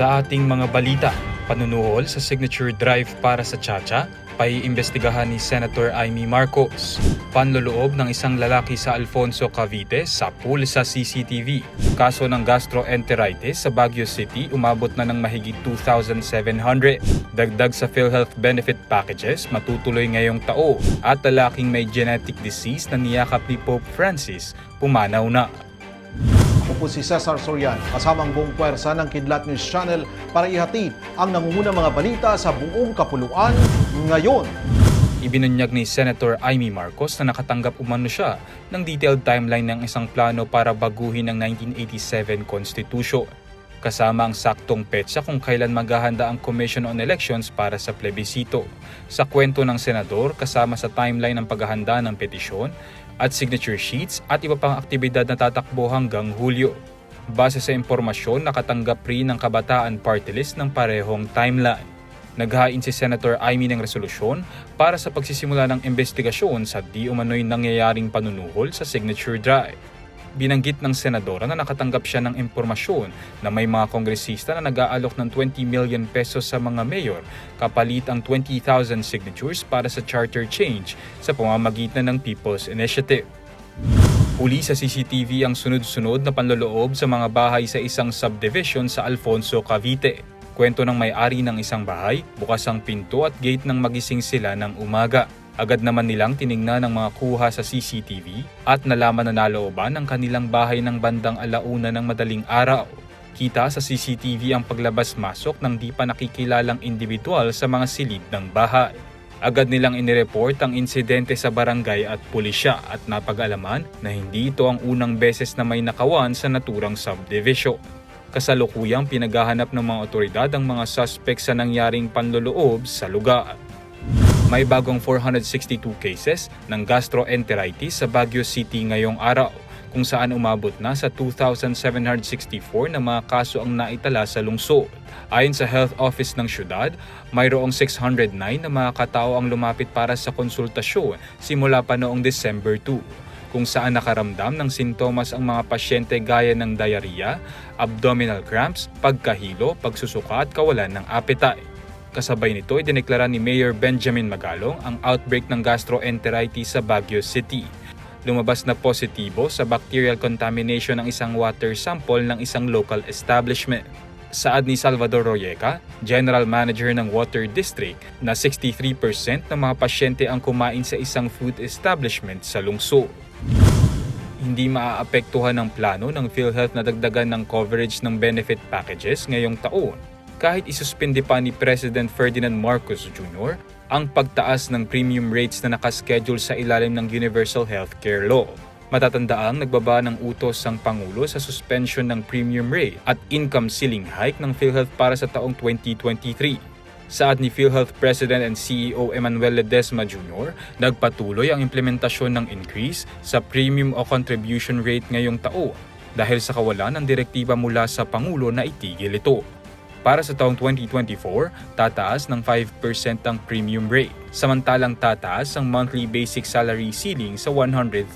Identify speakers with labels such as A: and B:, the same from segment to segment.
A: Sa ating mga balita, panunuhol sa signature drive para sa Chacha, paiimbestigahan ni Senator Amy Marcos. Panloloob ng isang lalaki sa Alfonso Cavite sa pool sa CCTV. Kaso ng gastroenteritis sa Baguio City umabot na ng mahigit 2,700. Dagdag sa PhilHealth benefit packages matutuloy ngayong tao at lalaking may genetic disease na niyakap ni Pope Francis pumanaw na.
B: Po si Cesar Sorian, kasamang buong puwersa ng Kidlat News Channel para ihatid ang nangungunang mga balita sa buong kapuluan ngayon.
A: Ibinunyag ni Senator Amy Marcos na nakatanggap umano siya ng detailed timeline ng isang plano para baguhin ang 1987 Constitution. Kasama ang saktong petsa kung kailan maghahanda ang Commission on Elections para sa plebisito. Sa kwento ng senador, kasama sa timeline ng paghahanda ng petisyon at signature sheets at iba pang aktibidad na tatakbo hanggang Hulyo. Base sa impormasyon, nakatanggap rin ng Kabataan Party List ng parehong timeline. Naghain si Senator Amy ng resolusyon para sa pagsisimula ng investigasyon sa di umano'y nangyayaring panunuhol sa signature drive. Binanggit ng senadora na nakatanggap siya ng impormasyon na may mga kongresista na nag-aalok ng 20 million pesos sa mga mayor kapalit ang 20,000 signatures para sa charter change sa pamamagitan ng People's Initiative. Huli sa CCTV ang sunod-sunod na panloloob sa mga bahay sa isang subdivision sa Alfonso, Cavite. Kwento ng may-ari ng isang bahay, bukas ang pinto at gate nang magising sila ng umaga. Agad naman nilang tiningnan ang mga kuha sa CCTV at nalaman na nalooban ang kanilang bahay ng bandang alauna ng madaling araw. Kita sa CCTV ang paglabas-masok ng di pa nakikilalang individual sa mga silid ng bahay. Agad nilang inireport ang insidente sa barangay at pulisya at napag-alaman na hindi ito ang unang beses na may nakawan sa naturang subdivision. Kasalukuyang pinaghahanap ng mga otoridad ang mga suspect sa nangyaring panloloob sa lugar. May bagong 462 cases ng gastroenteritis sa Baguio City ngayong araw kung saan umabot na sa 2,764 na mga kaso ang naitala sa lungsod. Ayon sa Health Office ng syudad, mayroong 609 na mga katao ang lumapit para sa konsultasyon simula pa noong December 2 kung saan nakaramdam ng sintomas ang mga pasyente gaya ng diarrhea, abdominal cramps, pagkahilo, pagsusuka at kawalan ng appetite. Kasabay nito, idineklara ni Mayor Benjamin Magalong ang outbreak ng gastroenteritis sa Baguio City. Lumabas na positibo sa bacterial contamination ng isang water sample ng isang local establishment. Saad ni Salvador Royeca, General Manager ng Water District, na 63% ng mga pasyente ang kumain sa isang food establishment sa lungsod hindi maaapektuhan ng plano ng PhilHealth na dagdagan ng coverage ng benefit packages ngayong taon kahit isuspindi pa ni President Ferdinand Marcos Jr. ang pagtaas ng premium rates na nakaschedule sa ilalim ng Universal Healthcare Law. Matatandaang nagbaba ng utos ang Pangulo sa suspension ng premium rate at income ceiling hike ng PhilHealth para sa taong 2023. Saad ni PhilHealth President and CEO Emmanuel Ledesma Jr., nagpatuloy ang implementasyon ng increase sa premium o contribution rate ngayong taon dahil sa kawalan ng direktiba mula sa Pangulo na itigil ito. Para sa taong 2024, tataas ng 5% ang premium rate, samantalang tataas ang monthly basic salary ceiling sa 100,000.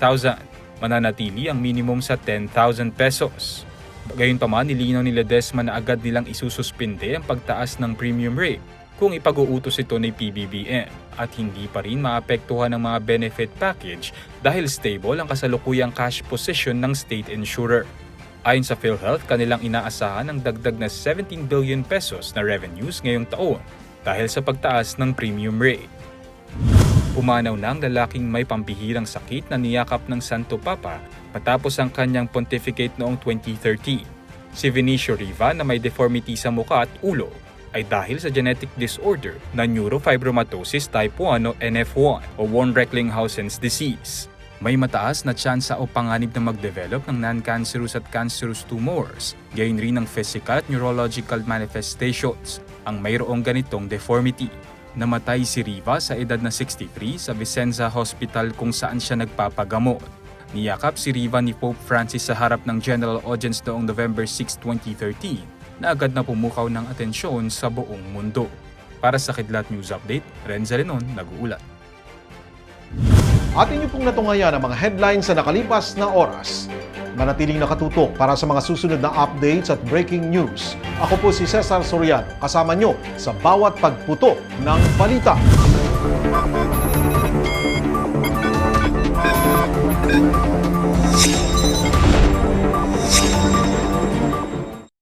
A: Mananatili ang minimum sa 10,000 pesos. Gayunpaman, nilinaw ni Ledesma na agad nilang isususpinde ang pagtaas ng premium rate kung ipag-uutos ito ni PBBM at hindi pa rin maapektuhan ng mga benefit package dahil stable ang kasalukuyang cash position ng state insurer. Ayon sa PhilHealth, kanilang inaasahan ang dagdag na 17 billion pesos na revenues ngayong taon dahil sa pagtaas ng premium rate. Pumanaw na ang lalaking may pambihirang sakit na niyakap ng Santo Papa matapos ang kanyang pontificate noong 2013. Si Vinicio Riva na may deformity sa muka at ulo ay dahil sa genetic disorder na neurofibromatosis type 1 o NF1 o von Recklinghausen's disease. May mataas na tsansa o panganib na mag-develop ng non-cancerous at cancerous tumors, gayon rin ng physical at neurological manifestations ang mayroong ganitong deformity. Namatay si Riva sa edad na 63 sa Vicenza Hospital kung saan siya nagpapagamot. Niyakap si Riva ni Pope Francis sa harap ng General Audience noong November 6, 2013 na agad na pumukaw ng atensyon sa buong mundo. Para sa Kidlat News Update, Renza Renon, nag-uulat.
B: Atin niyo pong natungayan ang mga headlines sa nakalipas na oras. manatiling nakatutok para sa mga susunod na updates at breaking news. Ako po si Cesar Soriano, kasama nyo sa bawat pagputo ng balita.